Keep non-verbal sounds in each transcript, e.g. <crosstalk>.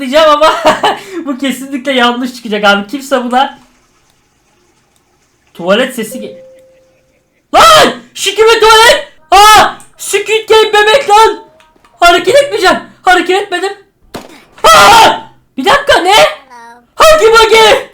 diyeceğim ama <laughs> bu kesinlikle yanlış çıkacak abi. Kimse buna tuvalet sesi Lan! Şu kime tuvalet? Aa! Squid Game bebek lan! Hareket etmeyeceğim. Hareket etmedim. Aa! Bir dakika ne? Hangi bagi?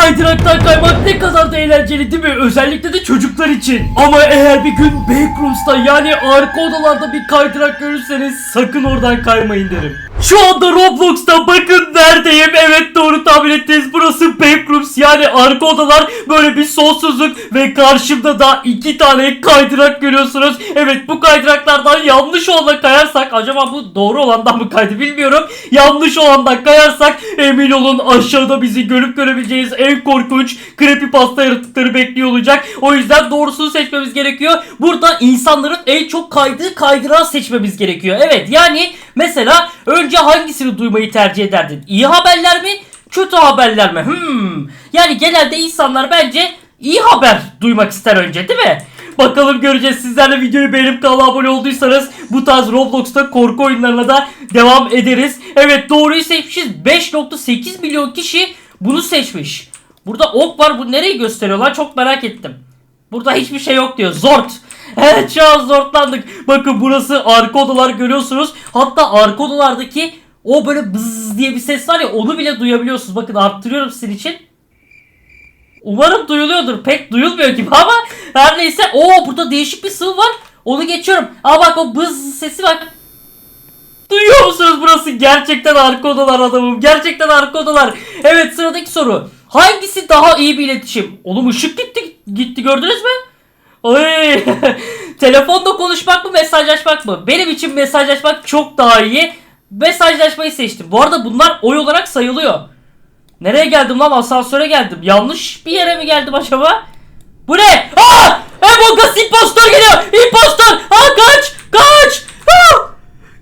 Kaydıraktan kaymak ne kadar da eğlenceli değil mi? Özellikle de çocuklar için. Ama eğer bir gün Backrooms'ta yani arka odalarda bir kaydırak görürseniz sakın oradan kaymayın derim. Şu anda Roblox'ta bakın neredeyim. Evet doğru tahmin ettiniz. Burası Backrooms yani arka odalar böyle bir sonsuzluk ve karşımda da iki tane kaydırak görüyorsunuz. Evet bu kaydıraklardan yanlış olana kayarsak acaba bu doğru olandan mı kaydı bilmiyorum. Yanlış olandan kayarsak emin olun aşağıda bizi görüp görebileceğiniz en korkunç creepypasta yaratıkları bekliyor olacak. O yüzden doğrusunu seçmemiz gerekiyor. Burada insanların en çok kaydığı kaydırağı seçmemiz gerekiyor. Evet yani mesela önce hangisini duymayı tercih ederdin? İyi haberler mi? Kötü haberler mi? Hmm. Yani genelde insanlar bence iyi haber duymak ister önce değil mi? Bakalım göreceğiz. Sizler de videoyu beğenip kanala abone olduysanız bu tarz Roblox'ta korku oyunlarına da devam ederiz. Evet doğruyu seçmişiz. 5.8 milyon kişi bunu seçmiş. Burada ok var. Bu nereyi gösteriyor lan? Çok merak ettim. Burada hiçbir şey yok diyor. Zort. <laughs> Evet şu an zortlandık. Bakın burası arka odalar görüyorsunuz. Hatta arka odalardaki o böyle bızz diye bir ses var ya onu bile duyabiliyorsunuz. Bakın arttırıyorum sizin için. Umarım duyuluyordur. Pek duyulmuyor gibi <laughs> ama her neyse. Oo burada değişik bir sıvı var. Onu geçiyorum. Aa bak o bız sesi bak. Duyuyor musunuz burası? Gerçekten arka odalar adamım. Gerçekten arka odalar. Evet sıradaki soru. Hangisi daha iyi bir iletişim? Oğlum ışık gitti gitti gördünüz mü? Ay. <laughs> Telefonda konuşmak mı mesajlaşmak mı? Benim için mesajlaşmak çok daha iyi. Mesajlaşmayı seçtim. Bu arada bunlar oy olarak sayılıyor. Nereye geldim lan? Asansöre geldim. Yanlış bir yere mi geldim acaba? Bu ne? Aa! Emogas impostor geliyor. Impostor. Aa kaç! Kaç! Aa!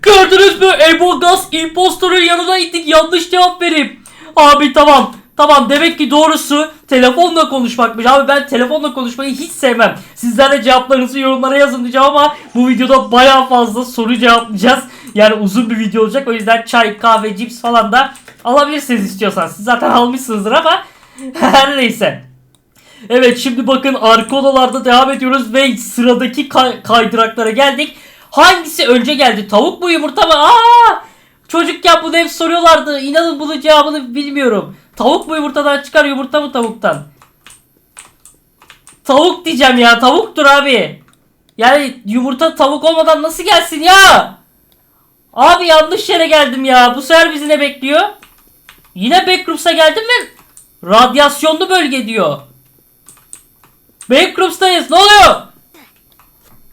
Gördünüz mü? Emogas impostorun yanına gittik. Yanlış cevap vereyim. Abi tamam. Tamam demek ki doğrusu telefonla konuşmakmış. Abi ben telefonla konuşmayı hiç sevmem. Sizler de cevaplarınızı yorumlara yazın diyeceğim ama bu videoda baya fazla soru cevaplayacağız. Yani uzun bir video olacak. O yüzden çay, kahve, cips falan da alabilirsiniz istiyorsanız. Siz zaten almışsınızdır ama <laughs> her neyse. Evet şimdi bakın arka odalarda devam ediyoruz ve sıradaki kay- kaydıraklara geldik. Hangisi önce geldi? Tavuk mu yumurta mı? Aa! Çocukken bunu hep soruyorlardı. İnanın bunun cevabını bilmiyorum. Tavuk mu yumurtadan çıkar yumurta mı tavuktan? Tavuk diyeceğim ya. Tavuktur abi. Yani yumurta tavuk olmadan nasıl gelsin ya? Abi yanlış yere geldim ya. Bu sefer bizi ne bekliyor? Yine Backrooms'a geldim ve radyasyonlu bölge diyor. Backrooms'tayız. Ne oluyor?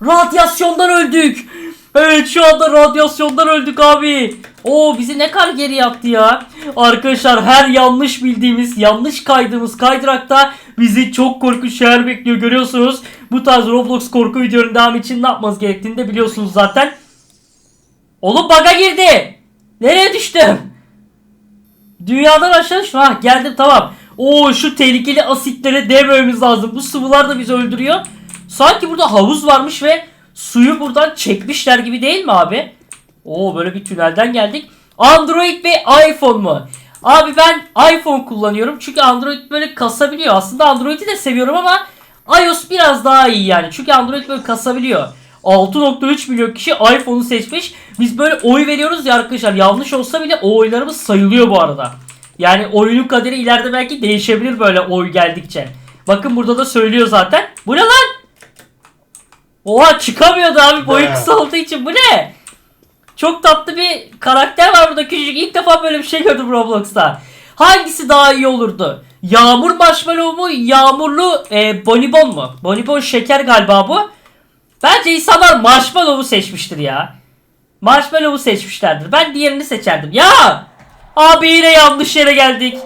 Radyasyondan öldük. Evet şu anda radyasyondan öldük abi. Oo bizi ne kadar geri attı ya. Arkadaşlar her yanlış bildiğimiz, yanlış kaydığımız kaydırakta bizi çok korkunç şeyler bekliyor görüyorsunuz. Bu tarz Roblox korku videonun devamı için ne yapmanız gerektiğini de biliyorsunuz zaten. Oğlum baga girdi. Nereye düştüm? Dünyadan aşağı düştüm. Ha geldim tamam. Oo şu tehlikeli asitlere değmememiz lazım. Bu sıvılar da bizi öldürüyor. Sanki burada havuz varmış ve suyu buradan çekmişler gibi değil mi abi? Oo böyle bir tünelden geldik. Android ve iPhone mu? Abi ben iPhone kullanıyorum. Çünkü Android böyle kasabiliyor. Aslında Android'i de seviyorum ama iOS biraz daha iyi yani. Çünkü Android böyle kasabiliyor. 6.3 milyon kişi iPhone'u seçmiş. Biz böyle oy veriyoruz ya arkadaşlar. Yanlış olsa bile o oylarımız sayılıyor bu arada. Yani oyunun kaderi ileride belki değişebilir böyle oy geldikçe. Bakın burada da söylüyor zaten. Bu ne lan? Oha çıkamıyordu abi boyu Be. kısa olduğu için. Bu ne? Çok tatlı bir karakter var burada küçücük. İlk defa böyle bir şey gördüm Roblox'ta. Hangisi daha iyi olurdu? Yağmur marshmallow mu? Yağmurlu e, bonibon mu? Bonibon şeker galiba bu. Bence insanlar marshmallow'u seçmiştir ya. Marshmallow'u seçmişlerdir. Ben diğerini seçerdim. Ya! Abi yine yanlış yere geldik.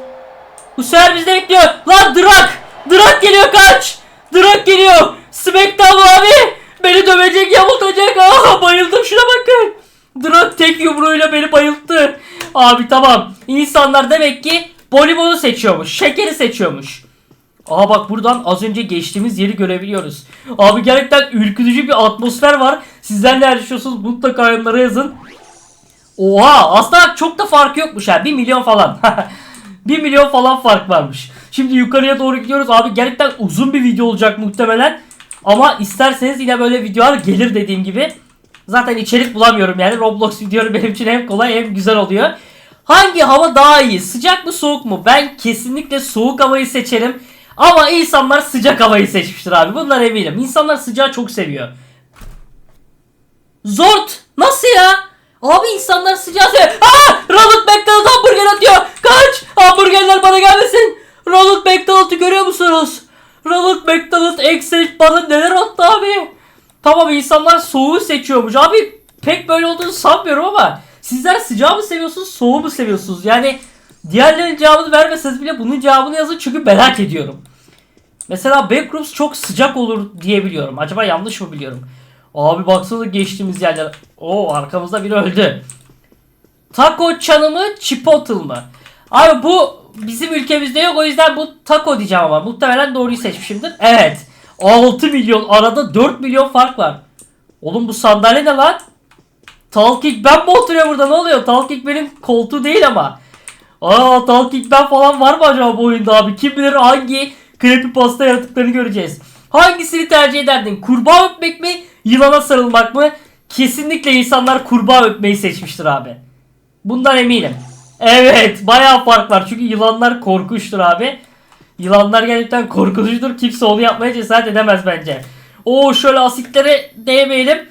Bu sefer bizi bekliyor. Lan Drak! Drak geliyor kaç! Drak geliyor! Smackdown abi! Beni dövecek yamultacak. Aa, bayıldım şuna bakın. Drak tek yumruğuyla beni bayılttı. Abi tamam. İnsanlar demek ki bonibonu seçiyormuş. Şekeri seçiyormuş. Aa bak buradan az önce geçtiğimiz yeri görebiliyoruz. Abi gerçekten ürkütücü bir atmosfer var. Sizler ne düşünüyorsunuz mutlaka yorumlara yazın. Oha aslında çok da farkı yokmuş ha 1 milyon falan. <laughs> 1 milyon falan fark varmış. Şimdi yukarıya doğru gidiyoruz abi gerçekten uzun bir video olacak muhtemelen. Ama isterseniz yine böyle videolar gelir dediğim gibi. Zaten içerik bulamıyorum yani Roblox videoları benim için hem kolay hem güzel oluyor. Hangi hava daha iyi? Sıcak mı soğuk mu? Ben kesinlikle soğuk havayı seçerim. Ama insanlar sıcak havayı seçmiştir abi. Bunlar eminim. İnsanlar sıcağı çok seviyor. Zort! Nasıl ya? Abi insanlar sıcağı seviyor. Aa! Ronald McDonald hamburger atıyor. Kaç! Hamburgerler bana gelmesin. Ronald McDonald'ı görüyor musunuz? Ronald McDonald Excel bana neler attı abi? Tamam insanlar soğuğu seçiyormuş. Abi pek böyle olduğunu sanmıyorum ama sizler sıcağı mı seviyorsunuz, soğuğu mu seviyorsunuz? Yani diğerlerinin cevabını vermeseniz bile bunun cevabını yazın çünkü merak ediyorum. Mesela Backrooms çok sıcak olur diye biliyorum. Acaba yanlış mı biliyorum? Abi baksana geçtiğimiz yerler. Oo arkamızda biri öldü. Taco çanı mı, chipotle mı? Abi bu bizim ülkemizde yok o yüzden bu taco diyeceğim ama muhtemelen doğruyu seçmişimdir. Evet. 6 milyon arada 4 milyon fark var. Oğlum bu sandalye ne lan? Talkik ben mi oturuyor burada ne oluyor? Talkik benim koltuğu değil ama. Aa Talkik ben falan var mı acaba bu oyunda abi? Kim bilir hangi creepypasta yaratıklarını göreceğiz. Hangisini tercih ederdin? Kurbağa öpmek mi? Yılana sarılmak mı? Kesinlikle insanlar kurbağa öpmeyi seçmiştir abi. Bundan eminim. Evet bayağı fark var çünkü yılanlar korkunçtur abi. Yılanlar gerçekten korkutucudur. Kimse onu yapmaya cesaret edemez bence. Oo şöyle asitlere değmeyelim.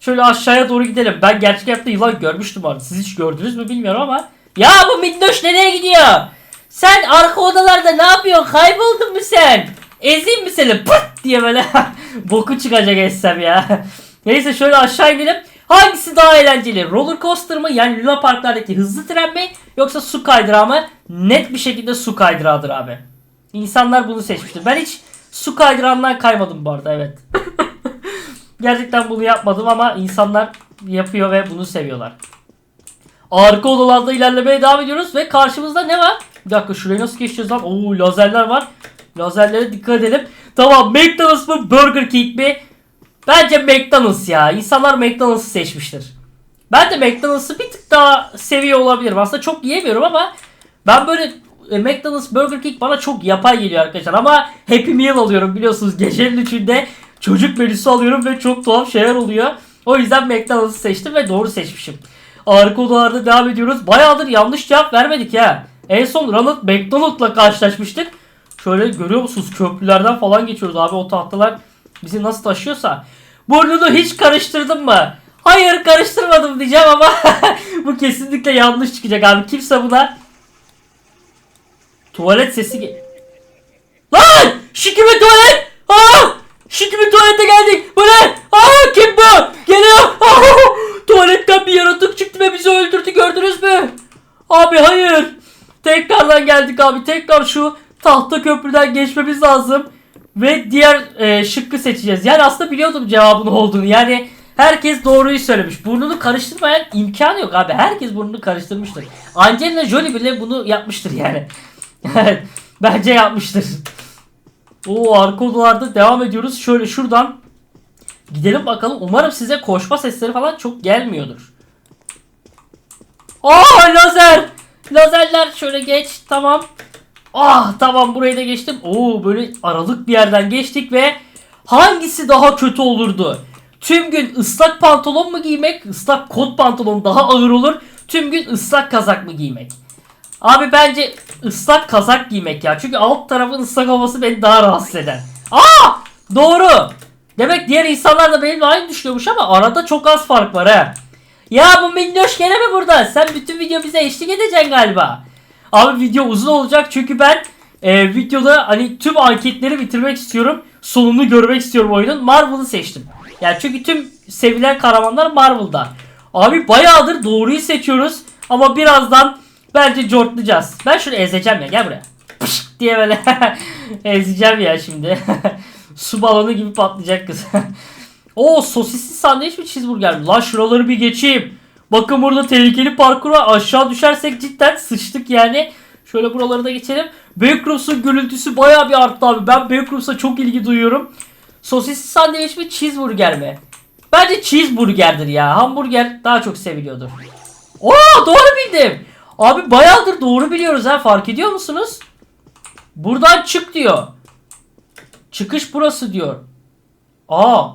Şöyle aşağıya doğru gidelim. Ben gerçek hayatta yılan görmüştüm orada. Siz hiç gördünüz mü bilmiyorum ama. Ya bu minnoş nereye gidiyor? Sen arka odalarda ne yapıyorsun? Kayboldun mu sen? Ezeyim mi seni? Pıt diye böyle <laughs> boku çıkacak etsem ya. Neyse şöyle aşağı inelim. Hangisi daha eğlenceli? Roller coaster mı? Yani Luna Parklardaki hızlı tren mi? Yoksa su kaydırağı mı? Net bir şekilde su kaydırağıdır abi. İnsanlar bunu seçmiştir. Ben hiç su kaydırağından kaymadım bu arada evet. <laughs> Gerçekten bunu yapmadım ama insanlar yapıyor ve bunu seviyorlar. Arka odalarda ilerlemeye devam ediyoruz ve karşımızda ne var? Bir dakika şurayı nasıl geçeceğiz lan? Oo lazerler var. Lazerlere dikkat edelim. Tamam McDonald's mı Burger King mi? Bence McDonald's ya. İnsanlar McDonald's'ı seçmiştir. Ben de McDonald's'ı bir tık daha seviyor olabilirim. Aslında çok yiyemiyorum ama ben böyle e, McDonald's Burger King bana çok yapay geliyor arkadaşlar. Ama Happy Meal alıyorum biliyorsunuz. <laughs> Gecenin üçünde çocuk menüsü alıyorum ve çok tuhaf şeyler oluyor. O yüzden McDonald's'ı seçtim ve doğru seçmişim. Arka odalarda devam ediyoruz. Bayağıdır yanlış cevap vermedik ya. En son Ronald McDonald'la karşılaşmıştık. Şöyle görüyor musunuz köprülerden falan geçiyoruz abi o tahtalar bizi nasıl taşıyorsa. Burnunu hiç karıştırdın mı? Hayır karıştırmadım diyeceğim ama <laughs> bu kesinlikle yanlış çıkacak abi. Kimse buna tuvalet sesi ge- Lan! Şikimi tuvalet! Aa! Şikimi tuvalete geldik. Bu ne? Aa kim bu? Geliyor. Aa! Tuvaletten bir yaratık çıktı ve bizi öldürdü gördünüz mü? Abi hayır. Tekrardan geldik abi. Tekrar şu tahta köprüden geçmemiz lazım. Ve diğer e, şıkkı seçeceğiz. Yani aslında biliyordum cevabın olduğunu. Yani herkes doğruyu söylemiş. Burnunu karıştırmayan imkanı yok abi. Herkes burnunu karıştırmıştır. Angelina Jolie bile bunu yapmıştır yani. Bence yapmıştır. O arka odalarda devam ediyoruz. Şöyle şuradan gidelim bakalım. Umarım size koşma sesleri falan çok gelmiyordur. Aa lazer! Lazerler şöyle geç. Tamam. Ah tamam burayı da geçtim. Oo böyle aralık bir yerden geçtik ve hangisi daha kötü olurdu? Tüm gün ıslak pantolon mu giymek, ıslak kot pantolon daha ağır olur. Tüm gün ıslak kazak mı giymek? Abi bence ıslak kazak giymek ya. Çünkü alt tarafın ıslak havası beni daha rahatsız eder. Aa! Doğru. Demek diğer insanlar da benimle aynı düşünüyormuş ama arada çok az fark var ha. Ya bu minnoş gene mi burada? Sen bütün video bize eşlik edeceksin galiba. Abi video uzun olacak çünkü ben e, videoda hani tüm anketleri bitirmek istiyorum. Sonunu görmek istiyorum oyunun. Marvel'ı seçtim. Yani çünkü tüm sevilen kahramanlar Marvel'da. Abi bayağıdır doğruyu seçiyoruz. Ama birazdan bence cortlayacağız. Ben şunu ezeceğim ya gel buraya. Pışt diye böyle <laughs> ezeceğim ya şimdi. <laughs> Su balonu gibi patlayacak kız. <laughs> O sosisli sandviç mi cheeseburger mi? Lan şuraları bir geçeyim. Bakın burada tehlikeli parkur var. Aşağı düşersek cidden sıçtık yani. Şöyle buraları da geçelim. Backrooms'un gürültüsü bayağı bir arttı abi. Ben Backrooms'a çok ilgi duyuyorum. Sosisli sandviç mi cheeseburger mi? Bence cheeseburgerdir ya. Hamburger daha çok seviliyordur. Oo doğru bildim. Abi bayağıdır doğru biliyoruz ha fark ediyor musunuz? Buradan çık diyor. Çıkış burası diyor. Aa.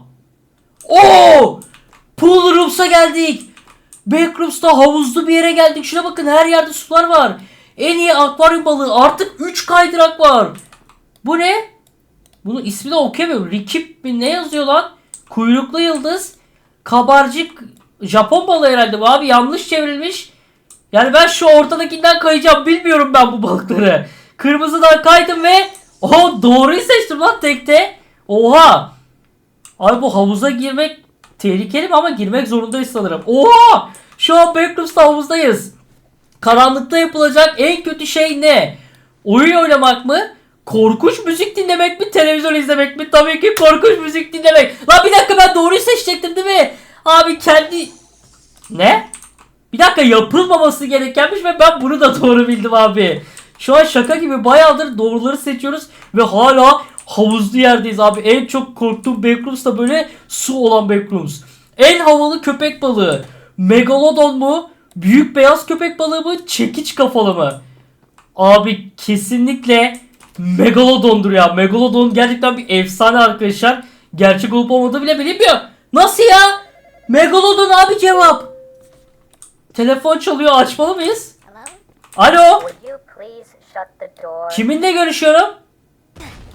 Oo! Pool Rooms'a geldik. Backrooms'ta havuzlu bir yere geldik. Şuna bakın her yerde sular var. En iyi akvaryum balığı. Artık 3 kaydırak var. Bu ne? Bunun ismi de okuyamıyorum. Rikip mi ne yazıyor lan? Kuyruklu yıldız. Kabarcık. Japon balığı herhalde bu abi. Yanlış çevrilmiş. Yani ben şu ortadakinden kayacağım. Bilmiyorum ben bu balıkları. Kırmızıdan kaydım ve o doğruyu seçtim lan tekte. Oha. Abi bu havuza girmek tehlikeli mi ama girmek zorundayız sanırım. Oha! Şu an Backrooms'ta havuzdayız. Karanlıkta yapılacak en kötü şey ne? Oyun oynamak mı? Korkunç müzik dinlemek mi? Televizyon izlemek mi? Tabii ki korkunç müzik dinlemek. Lan bir dakika ben doğruyu seçecektim değil mi? Abi kendi... Ne? Bir dakika yapılmaması gerekenmiş ve ben bunu da doğru bildim abi. Şu an şaka gibi bayağıdır doğruları seçiyoruz ve hala havuzlu yerdeyiz abi. En çok korktuğum backrooms da böyle su olan backrooms. En havalı köpek balığı. Megalodon mu? Büyük beyaz köpek balığı mı? Çekiç kafalı mı? Abi kesinlikle Megalodon'dur ya. Megalodon gerçekten bir efsane arkadaşlar. Gerçek olup olmadığı bile bilinmiyor. Nasıl ya? Megalodon abi cevap. Telefon çalıyor açmalı mıyız? Alo. Kiminle görüşüyorum?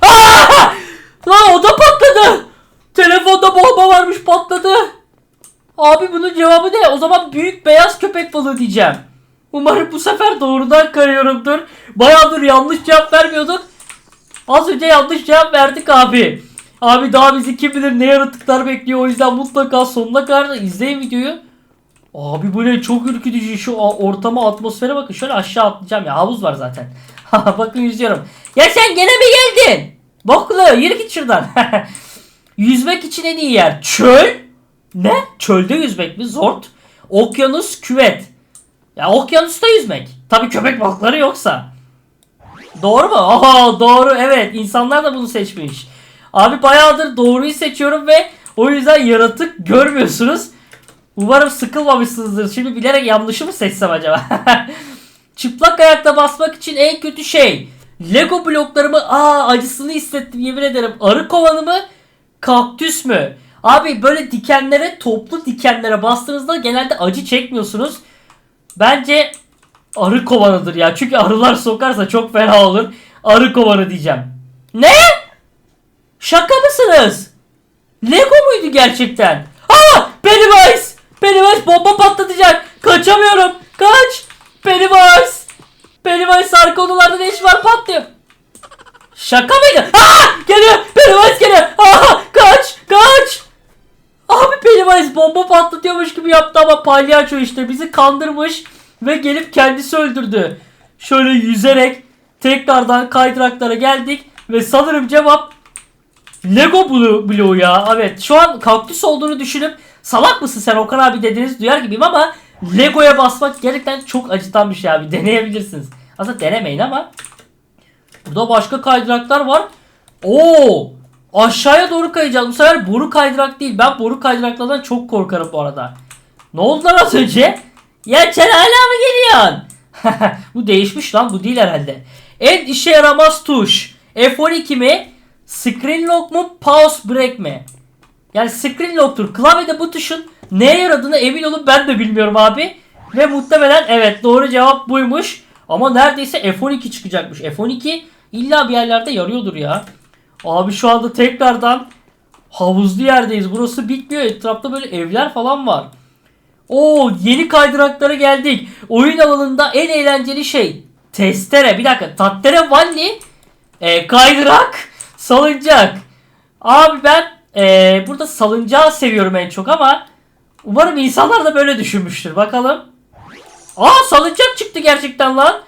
Aa! <laughs> Lan o da patladı. Telefonda bomba varmış patladı. Abi bunun cevabı ne? O zaman büyük beyaz köpek balığı diyeceğim. Umarım bu sefer doğrudan kayıyorumdur. Bayağıdır yanlış cevap vermiyorduk. Az önce yanlış cevap verdik abi. Abi daha bizi kim bilir ne yaratıklar bekliyor. O yüzden mutlaka sonuna kadar da izleyin videoyu. Abi bu ne çok ürkütücü şu ortama atmosfere bakın. Şöyle aşağı atlayacağım ya havuz var zaten. <laughs> bakın yüzüyorum. Ya sen gene mi geldin? Boklu yürü git şuradan. <laughs> Yüzmek için en iyi yer. Çöl. Ne? Çölde yüzmek mi? Zort. Okyanus küvet. Ya okyanusta yüzmek. Tabii köpek balıkları yoksa. Doğru mu? Aha doğru evet insanlar da bunu seçmiş. Abi bayağıdır doğruyu seçiyorum ve o yüzden yaratık görmüyorsunuz. Umarım sıkılmamışsınızdır. Şimdi bilerek yanlışı mı seçsem acaba? <laughs> Çıplak ayakta basmak için en kötü şey. Lego bloklarımı aa acısını hissettim yemin ederim. Arı kovanı mı? Kaktüs mü? Abi böyle dikenlere toplu dikenlere bastığınızda genelde acı çekmiyorsunuz. Bence arı kovanıdır ya. Çünkü arılar sokarsa çok fena olur. Arı kovanı diyeceğim. Ne? Şaka mısınız? Lego muydu gerçekten? Aa! Pennywise! Pennywise bomba patlatacak. Kaçamıyorum. Kaç! Pennywise! Pennywise arka odalarda ne iş var patlıyor. Şaka mıydı? Aa! Geliyor! Pennywise geliyor! Aa! Kaç! Kaç! Abi Pennywise bomba patlatıyormuş gibi yaptı ama palyaço işte bizi kandırmış ve gelip kendisi öldürdü. Şöyle yüzerek tekrardan kaydıraklara geldik ve sanırım cevap Lego blo- bloğu ya. Evet şu an kaktüs olduğunu düşünüp salak mısın sen Okan abi dediğiniz duyar gibiyim ama Lego'ya basmak gerçekten çok acıtan bir şey abi. Deneyebilirsiniz. Aslında denemeyin ama. Burada başka kaydıraklar var. Oo! Aşağıya doğru kayacağız. Bu sefer boru kaydırak değil. Ben boru kaydıraklardan çok korkarım bu arada. Ne oldu lan az önce? Ya sen hala mı geliyorsun? <laughs> bu değişmiş lan. Bu değil herhalde. En işe yaramaz tuş. F12 mi? Screen lock mu? Pause break mi? Yani screen lock'tur. Klavyede bu tuşun neye yaradığını emin olun ben de bilmiyorum abi. Ve muhtemelen evet doğru cevap buymuş. Ama neredeyse F12 çıkacakmış. F12 illa bir yerlerde yarıyordur ya. Abi şu anda tekrardan havuzlu yerdeyiz. Burası bitmiyor. Etrafta böyle evler falan var. Oo yeni kaydıraklara geldik. Oyun alanında en eğlenceli şey. Testere. Bir dakika. Tattere Valley. E, kaydırak. Salıncak. Abi ben e, burada salıncağı seviyorum en çok ama umarım insanlar da böyle düşünmüştür. Bakalım. Aa salıncak çıktı gerçekten lan.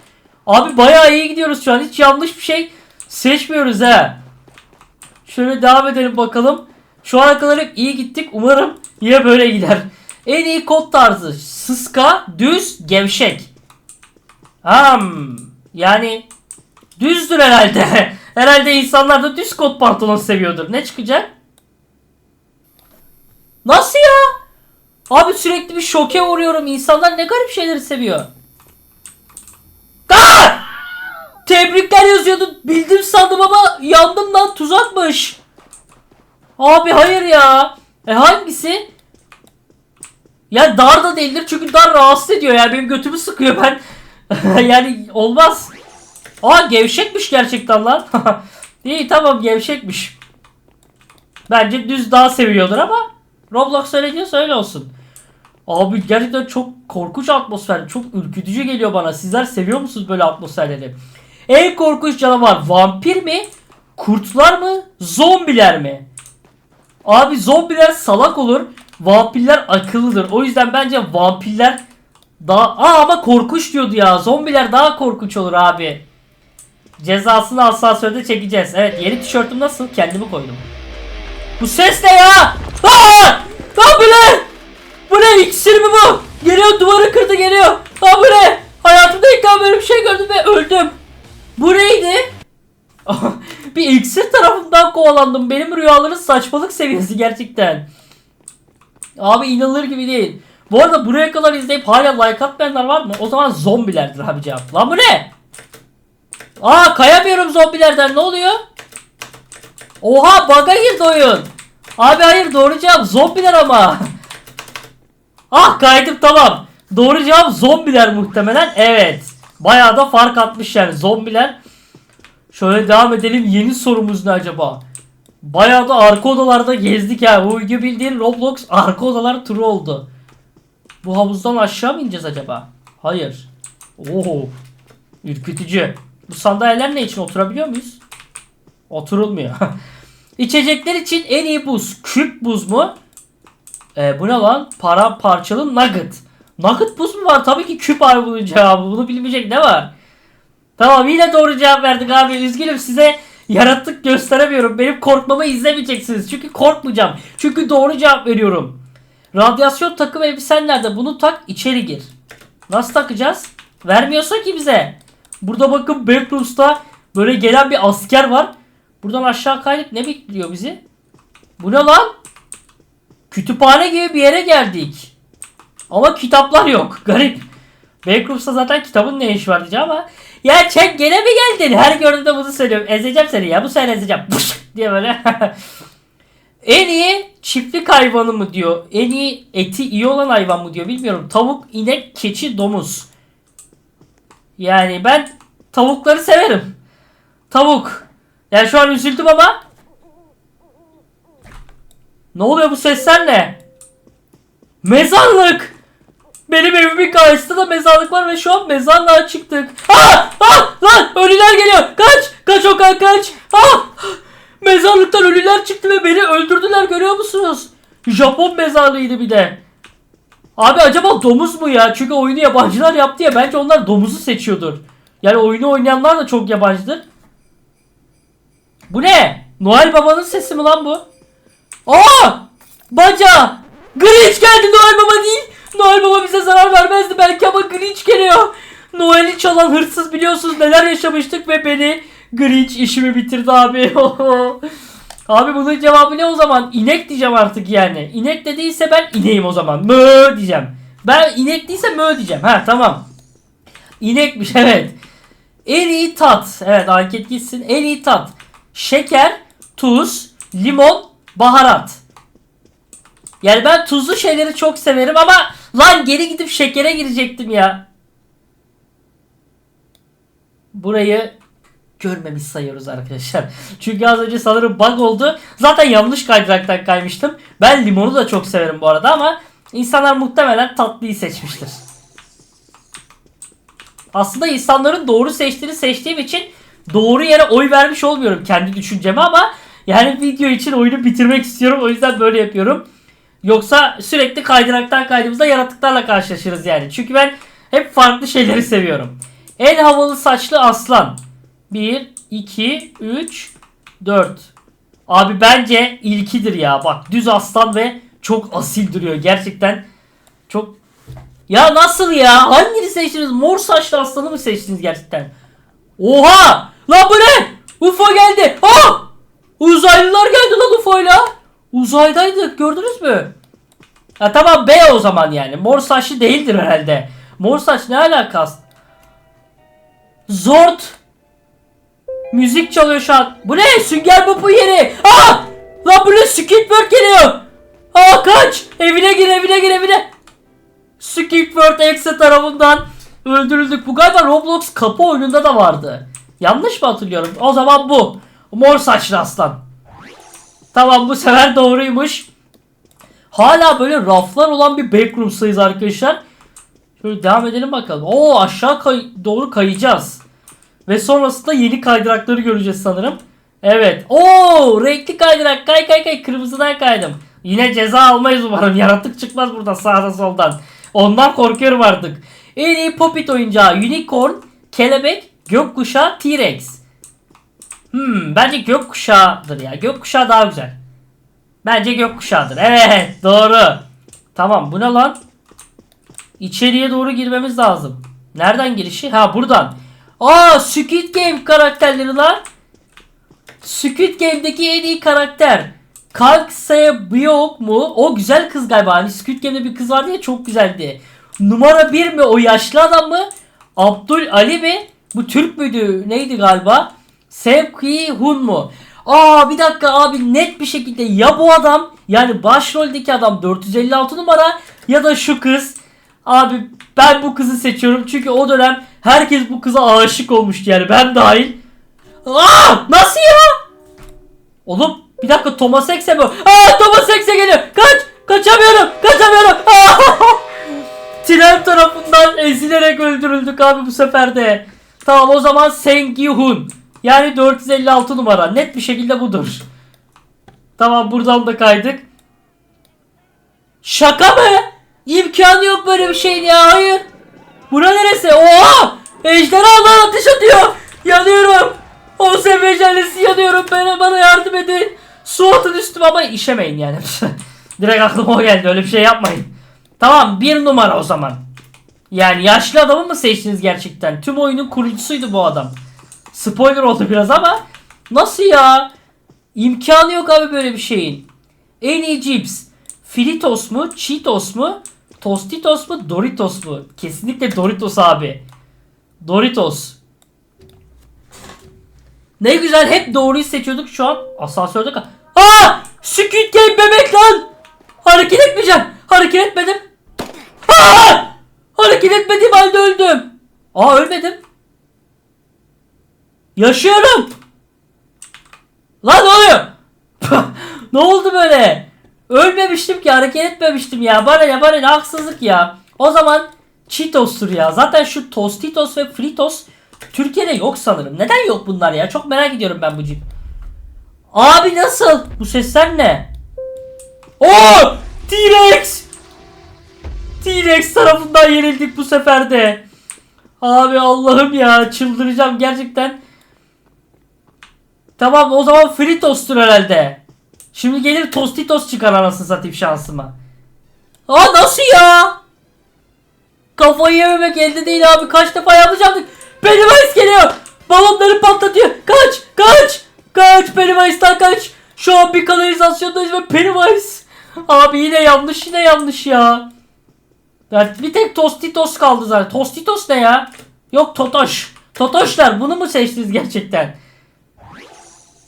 Abi bayağı iyi gidiyoruz şu an. Hiç yanlış bir şey seçmiyoruz ha. Şöyle devam edelim bakalım. Şu ana kadar hep iyi gittik. Umarım yine böyle gider. En iyi kod tarzı. Sıska, düz, gevşek. Hmm, yani düzdür herhalde. <laughs> herhalde insanlar da düz kot pantolon seviyordur. Ne çıkacak? Nasıl ya? Abi sürekli bir şoke uğruyorum. İnsanlar ne garip şeyleri seviyor. Aa! Tebrikler yazıyordu. Bildim sandım ama yandım lan tuzakmış. Abi hayır ya. E hangisi? Ya dar da değildir çünkü dar rahatsız ediyor yani benim götümü sıkıyor ben. <laughs> yani olmaz. Aa gevşekmiş gerçekten lan. <laughs> İyi tamam gevşekmiş. Bence düz daha seviyordur ama Roblox öyle diyorsa öyle olsun. Abi gerçekten çok korkunç atmosfer. Çok ürkütücü geliyor bana. Sizler seviyor musunuz böyle atmosferleri? En korkunç canavar vampir mi? Kurtlar mı? Zombiler mi? Abi zombiler salak olur. Vampirler akıllıdır. O yüzden bence vampirler daha... Aa ama korkunç diyordu ya. Zombiler daha korkunç olur abi. Cezasını asansörde çekeceğiz. Evet yeni tişörtüm nasıl? Kendimi koydum. Bu ses ne ya? Aa! Lan bu ne? Bu ne? İksir mi bu? Geliyor duvarı kırdı geliyor. Ha bu ne? Hayatımda ilk defa böyle bir şey gördüm ve öldüm. Bu neydi? <laughs> bir iksir tarafından kovalandım. Benim rüyaların saçmalık seviyesi gerçekten. Abi inanılır gibi değil. Bu arada buraya kadar izleyip hala like atmayanlar var mı? O zaman zombilerdir abi cevap. Lan bu ne? Aa kayamıyorum zombilerden ne oluyor? Oha bug'a girdi oyun. Abi hayır doğru cevap zombiler ama. ah kaydım tamam. Doğru cevap zombiler muhtemelen. Evet. Bayağı da fark atmış yani zombiler. Şöyle devam edelim. Yeni sorumuz ne acaba? Bayağı da arka odalarda gezdik ya. Bu video bildiğin Roblox arka odalar turu oldu. Bu havuzdan aşağı mı ineceğiz acaba? Hayır. Oo. Ürkütücü. Bu sandalyeler ne için oturabiliyor muyuz? Oturulmuyor. <laughs> İçecekler için en iyi buz. Küp buz mu? Ee, bu ne lan? Para parçalı nugget. Nugget buz mu var? Tabii ki küp abi bunun cevabı. Bunu bilmeyecek ne var? Tamam yine doğru cevap verdik abi. Üzgünüm size yarattık gösteremiyorum. Benim korkmamı izlemeyeceksiniz. Çünkü korkmayacağım. Çünkü doğru cevap veriyorum. Radyasyon takım elbisen nerede? Bunu tak içeri gir. Nasıl takacağız? Vermiyorsa ki bize. Burada bakın Backrooms'ta böyle gelen bir asker var. Buradan aşağı kaydık ne bekliyor bizi? Bu ne lan? Kütüphane gibi bir yere geldik. Ama kitaplar yok. <laughs> Garip. Backrooms'ta zaten kitabın ne işi var diyeceğim ama ya çek gene mi geldin? Her gördüğümde bunu söylüyorum. Ezeceğim seni ya. Bu sene ezeceğim. Pış! <laughs> diye böyle. <laughs> en iyi çiftlik hayvanı mı diyor. En iyi eti iyi olan hayvan mı diyor. Bilmiyorum. Tavuk, inek, keçi, domuz. Yani ben tavukları severim. Tavuk. Yani şu an üzüldüm ama. Ne oluyor bu sesler ne? Mezarlık. Benim evimin karşısında da mezarlık var ve şu an mezarlığa çıktık. Ah! Ah! Lan! Ölüler geliyor! Kaç! Kaç Okan kaç! Ah! Mezarlıktan ölüler çıktı ve beni öldürdüler görüyor musunuz? Japon mezarlığıydı bir de. Abi acaba domuz mu ya? Çünkü oyunu yabancılar yaptı ya bence onlar domuzu seçiyordur. Yani oyunu oynayanlar da çok yabancıdır. Bu ne? Noel Baba'nın sesi mi lan bu? Aa! Baca! Grinch geldi Noel Baba değil. Noel Baba bize zarar vermezdi belki ama Grinch geliyor. Noel'i çalan hırsız biliyorsunuz neler yaşamıştık ve beni Grinch işimi bitirdi abi. <laughs> abi bunun cevabı ne o zaman? İnek diyeceğim artık yani. İnek de değilse ben ineyim o zaman. Mö diyeceğim. Ben inek değilse mö diyeceğim. Ha tamam. İnekmiş <laughs> evet. En iyi tat. Evet anket gitsin. En iyi tat. Şeker, tuz, limon, baharat. Yani ben tuzlu şeyleri çok severim ama lan geri gidip şekere girecektim ya. Burayı görmemiş sayıyoruz arkadaşlar. Çünkü az önce sanırım bug oldu. Zaten yanlış kaydıraktan kaymıştım. Ben limonu da çok severim bu arada ama insanlar muhtemelen tatlıyı seçmiştir. Aslında insanların doğru seçtiğini seçtiğim için doğru yere oy vermiş olmuyorum kendi düşünceme ama yani video için oyunu bitirmek istiyorum. O yüzden böyle yapıyorum. Yoksa sürekli kaydıraktan kaydığımızda yaratıklarla karşılaşırız yani. Çünkü ben hep farklı şeyleri seviyorum. En havalı saçlı aslan. 1, 2, 3, 4. Abi bence ilkidir ya. Bak düz aslan ve çok asil duruyor. Gerçekten çok... Ya nasıl ya? Hangini seçtiniz? Mor saçlı aslanı mı seçtiniz gerçekten? Oha! Lan bu ne? UFO geldi. Ah! Uzaylılar geldi lan UFO'yla. Uzaydaydık gördünüz mü? Ha tamam B o zaman yani. Mor saçlı değildir herhalde. Mor saç ne alakası? Zort. Müzik çalıyor şu an. Bu ne? Sünger Bob'un yeri. Aa! Lan bu ne? Squidward geliyor. Aa kaç. Evine gir evine gir evine. Squidward Exe tarafından öldürüldük. Bu galiba Roblox kapı oyununda da vardı. Yanlış mı hatırlıyorum? O zaman bu. Mor saçlı aslan. Tamam bu sefer doğruymuş. Hala böyle raflar olan bir backroom'sayız arkadaşlar. Şöyle devam edelim bakalım. Oo aşağı kay- doğru kayacağız. Ve sonrasında yeni kaydırakları göreceğiz sanırım. Evet. Oo renkli kaydırak. Kay kay kay. Kırmızıdan kaydım. Yine ceza almayız umarım. <laughs> Yaratık çıkmaz burada sağda soldan. Ondan korkuyorum artık. En iyi popit oyuncağı unicorn, kelebek, gökkuşağı, T-Rex. Hmm, bence gökkuşağıdır ya. Gökkuşağı daha güzel. Bence gökkuşağıdır. Evet, doğru. Tamam, bu ne lan? İçeriye doğru girmemiz lazım. Nereden girişi? Ha, buradan. Aa, Squid Game karakterleri lan. Squid Game'deki en iyi karakter. Kalk Sebyok mu? O güzel kız galiba. Hani Squid Game'de bir kız vardı ya çok güzeldi. Numara bir mi? O yaşlı adam mı? Abdul Ali mi? Bu Türk müydü? Neydi galiba? Sevki Hun mu? Aa bir dakika abi net bir şekilde ya bu adam yani başroldeki adam 456 numara ya da şu kız. Abi ben bu kızı seçiyorum çünkü o dönem herkes bu kıza aşık olmuştu yani ben dahil. Aa nasıl ya? Oğlum bir dakika Thomas Hexe mi? Aa Thomas Hexe geliyor. Kaç! Kaçamıyorum! Kaçamıyorum! Aa! <laughs> Tren tarafından ezilerek öldürüldük abi bu sefer de. Tamam o zaman Seng Gi-hun. Yani 456 numara. Net bir şekilde budur. Tamam buradan da kaydık. Şaka mı? İmkanı yok böyle bir şeyin ya. Hayır. Bura neresi? Oha! Ejderha ateş atıyor. Yanıyorum. O sebeceğlisi yanıyorum. Bana, bana yardım edin. Su atın üstüme ama işemeyin yani. <laughs> Direkt aklıma o geldi. Öyle bir şey yapmayın. Tamam bir numara o zaman. Yani yaşlı adamı mı seçtiniz gerçekten? Tüm oyunun kurucusuydu bu adam. Spoiler oldu biraz ama nasıl ya? İmkanı yok abi böyle bir şeyin. En iyi cips. Fritos mu? Cheetos mu? Tostitos mu? Doritos mu? Kesinlikle Doritos abi. Doritos. Ne güzel hep doğruyu seçiyorduk şu an asansörde kal. Aa! Squid Game bebek lan! Hareket etmeyeceğim. Hareket etmedim. Aa! Hareket etmediğim halde öldüm. Aa ölmedim. Yaşıyorum. Lan ne oluyor? <laughs> ne oldu böyle? Ölmemiştim ki hareket etmemiştim ya. Bana ne bana ne haksızlık ya. O zaman Cheetos'tur ya. Zaten şu Tostitos ve Fritos Türkiye'de yok sanırım. Neden yok bunlar ya? Çok merak ediyorum ben bu cip. Abi nasıl? Bu sesler ne? Oo! T-Rex! T-Rex tarafından yenildik bu sefer de. Abi Allah'ım ya çıldıracağım gerçekten. Tamam o zaman Fritos'tur herhalde. Şimdi gelir Tostitos çıkar anasını satayım şansıma. Aa nasıl ya? Kafayı yememek elde değil abi. Kaç defa yapacaktık. Pennywise geliyor. Balonları patlatıyor. Kaç kaç. Kaç Pennywise'dan kaç. Şu an bir kanalizasyondayız ve Pennywise. Abi yine yanlış yine yanlış ya. Bir tek Tostitos kaldı zaten. Tostitos ne ya? Yok Totoş. Totoşlar bunu mu seçtiniz gerçekten?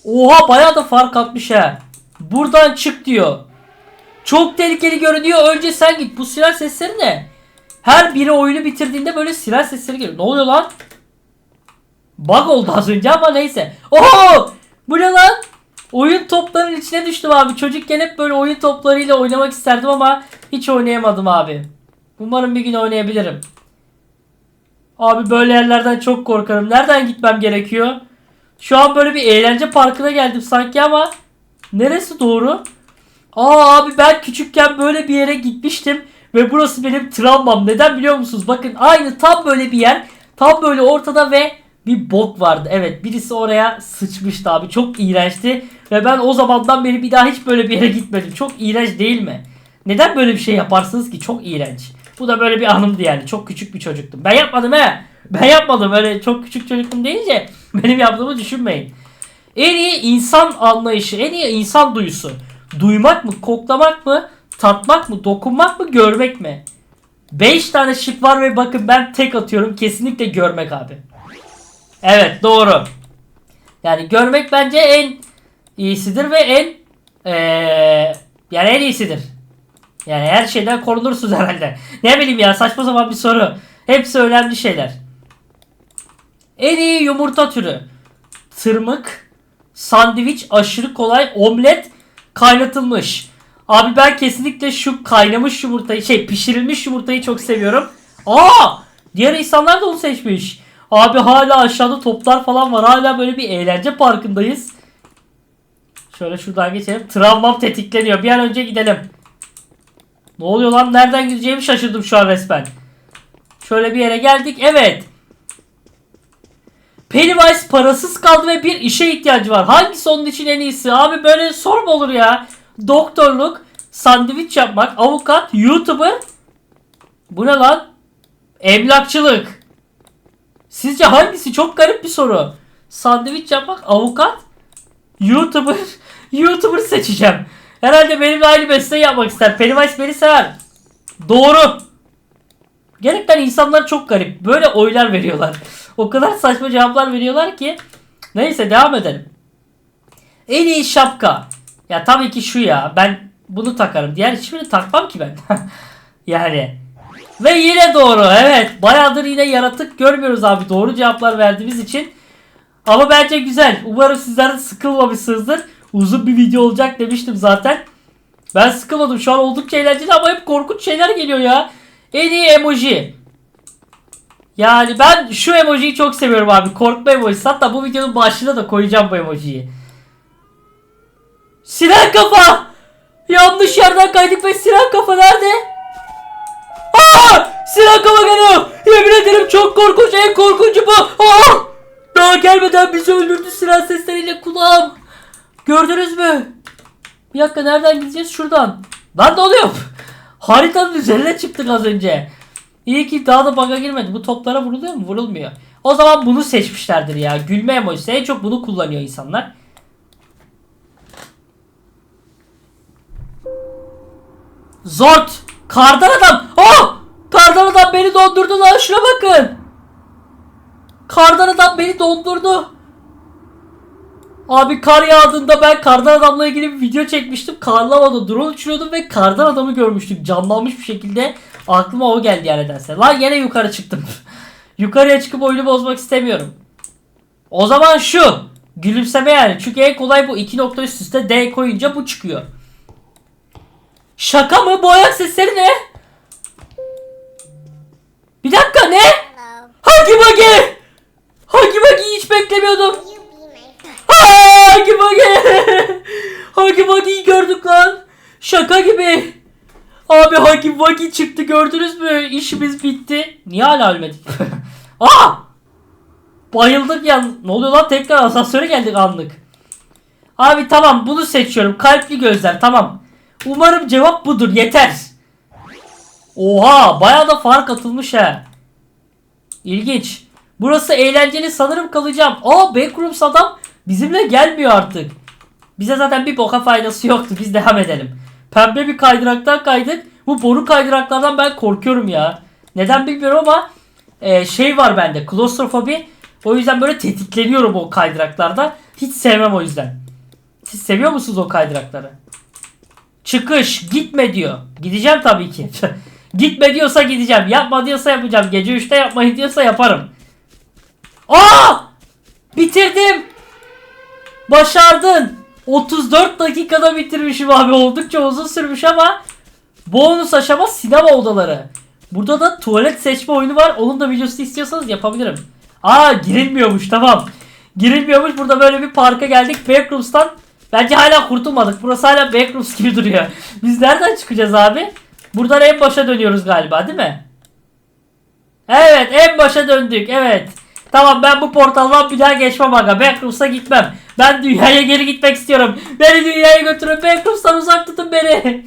Oha bayağı da fark atmış ha. Buradan çık diyor. Çok tehlikeli görünüyor. Önce sen git. Bu silah sesleri ne? Her biri oyunu bitirdiğinde böyle silah sesleri geliyor. Ne oluyor lan? Bug oldu az önce ama neyse. Oho! Bu ne lan? Oyun toplarının içine düştüm abi. Çocukken hep böyle oyun toplarıyla oynamak isterdim ama hiç oynayamadım abi. Umarım bir gün oynayabilirim. Abi böyle yerlerden çok korkarım. Nereden gitmem gerekiyor? Şu an böyle bir eğlence parkına geldim sanki ama neresi doğru? Aa abi ben küçükken böyle bir yere gitmiştim ve burası benim travmam. Neden biliyor musunuz? Bakın aynı tam böyle bir yer. Tam böyle ortada ve bir bok vardı. Evet birisi oraya sıçmıştı abi. Çok iğrençti. Ve ben o zamandan beri bir daha hiç böyle bir yere gitmedim. Çok iğrenç değil mi? Neden böyle bir şey yaparsınız ki? Çok iğrenç. Bu da böyle bir anımdı yani. Çok küçük bir çocuktum. Ben yapmadım he. Ben yapmadım. Öyle çok küçük çocuktum deyince <laughs> benim yaptığımı düşünmeyin. En iyi insan anlayışı, en iyi insan duyusu. Duymak mı, koklamak mı, Tatmak mı? Dokunmak mı? Görmek mi? 5 tane şık var ve bakın ben tek atıyorum. Kesinlikle görmek abi. Evet doğru. Yani görmek bence en iyisidir ve en eee yani en iyisidir. Yani her şeyden korunursunuz <laughs> herhalde. Ne bileyim ya saçma sapan bir soru. Hepsi önemli şeyler. En iyi yumurta türü. Tırmık, sandviç, aşırı kolay, omlet, kaynatılmış. Abi ben kesinlikle şu kaynamış yumurtayı, şey pişirilmiş yumurtayı çok seviyorum. Aa! Diğer insanlar da onu seçmiş. Abi hala aşağıda toplar falan var. Hala böyle bir eğlence parkındayız. Şöyle şuradan geçelim. Travmam tetikleniyor. Bir an önce gidelim. Ne oluyor lan? Nereden gideceğimi şaşırdım şu an resmen. Şöyle bir yere geldik. Evet. Pennywise parasız kaldı ve bir işe ihtiyacı var. Hangisi onun için en iyisi? Abi böyle soru mu olur ya? Doktorluk, sandviç yapmak, avukat, YouTuber. Bu ne lan? Emlakçılık. Sizce hangisi? Çok garip bir soru. Sandviç yapmak, avukat, YouTuber. <laughs> YouTuber seçeceğim. Herhalde benimle aynı mesleği yapmak ister. Pennywise beni sever. Doğru. Gerçekten insanlar çok garip. Böyle oylar veriyorlar. O kadar saçma cevaplar veriyorlar ki. Neyse devam edelim. En iyi şapka. Ya tabii ki şu ya. Ben bunu takarım. Diğer hiçbirini takmam ki ben. <laughs> yani. Ve yine doğru. Evet. Bayağıdır yine yaratık görmüyoruz abi. Doğru cevaplar verdiğimiz için. Ama bence güzel. Umarım sizler de sıkılmamışsınızdır. Uzun bir video olacak demiştim zaten. Ben sıkılmadım. Şu an oldukça eğlenceli ama hep korkunç şeyler geliyor ya. En iyi emoji. Yani ben şu emojiyi çok seviyorum abi. Korkma emojisi. Hatta bu videonun başlığına da koyacağım bu emojiyi. Siren kafa! Yanlış yerden kaydık ve siren kafa nerede? Aa! Siren kafa geliyor! Yemin ederim çok korkunç. En korkuncu bu. Aa! Daha gelmeden bizi öldürdü siren sesleriyle kulağım. Gördünüz mü? Bir dakika nereden gideceğiz? Şuradan. Lan ne oluyor? Haritanın üzerine çıktık az önce. İyi ki daha da baga girmedi. Bu toplara vuruluyor mu? Vurulmuyor. O zaman bunu seçmişlerdir ya. Gülme emojisi. En çok bunu kullanıyor insanlar. Zort! Kardan adam! Oh! Kardan adam beni dondurdu lan. Şuna bakın. Kardan adam beni dondurdu. Abi kar yağdığında ben kardan adamla ilgili bir video çekmiştim. Karlı havada drone uçuruyordum ve kardan adamı görmüştük. Canlanmış bir şekilde. Aklıma o geldi yani nedense. Lan yine yukarı çıktım. <laughs> Yukarıya çıkıp oyunu bozmak istemiyorum. O zaman şu. Gülümseme yani. Çünkü en kolay bu. iki nokta üst üste D koyunca bu çıkıyor. Şaka mı? Bu ayak sesleri ne? Bir dakika ne? Hagi Bagi! Hagi Bagi'yi hiç beklemiyordum. Hagi Bagi! <laughs> Hagi Bagi'yi gördük lan. Şaka gibi. Abi Hagi Bagi çıktı gördünüz mü? İşimiz bitti. Niye hala ölmedik? <laughs> Aa! Bayıldık ya. Ne oluyor lan tekrar asansöre geldik anlık. Abi tamam bunu seçiyorum. Kalpli gözler tamam. Umarım cevap budur yeter. Oha bayağı da fark atılmış ha. İlginç. Burası eğlenceli sanırım kalacağım. Aa Backrooms adam bizimle gelmiyor artık. Bize zaten bir boka faydası yoktu. Biz devam edelim. Pembe bir kaydıraktan kaydık. Bu boru kaydıraklardan ben korkuyorum ya. Neden bilmiyorum ama e, şey var bende. Klostrofobi. O yüzden böyle tetikleniyorum o kaydıraklarda. Hiç sevmem o yüzden. Siz seviyor musunuz o kaydırakları? Çıkış gitme diyor. Gideceğim tabii ki. <laughs> gitme diyorsa gideceğim. Yapma diyorsa yapacağım. Gece 3'te yapmayın diyorsa yaparım. Aa! Bitirdim. Başardın. 34 dakikada bitirmişim abi. Oldukça uzun sürmüş ama bonus aşama sinema odaları. Burada da tuvalet seçme oyunu var. Onun da videosunu istiyorsanız yapabilirim. Aa girilmiyormuş tamam. Girilmiyormuş. Burada böyle bir parka geldik. Backrooms'tan bence hala kurtulmadık. Burası hala Backrooms gibi duruyor. <laughs> Biz nereden çıkacağız abi? Buradan en başa dönüyoruz galiba değil mi? Evet en başa döndük evet. Tamam ben bu portaldan bir daha geçmem aga. Backrooms'a gitmem. Ben dünyaya geri gitmek istiyorum. Beni dünyaya götürün. Backrooms'tan uzak tutun beni.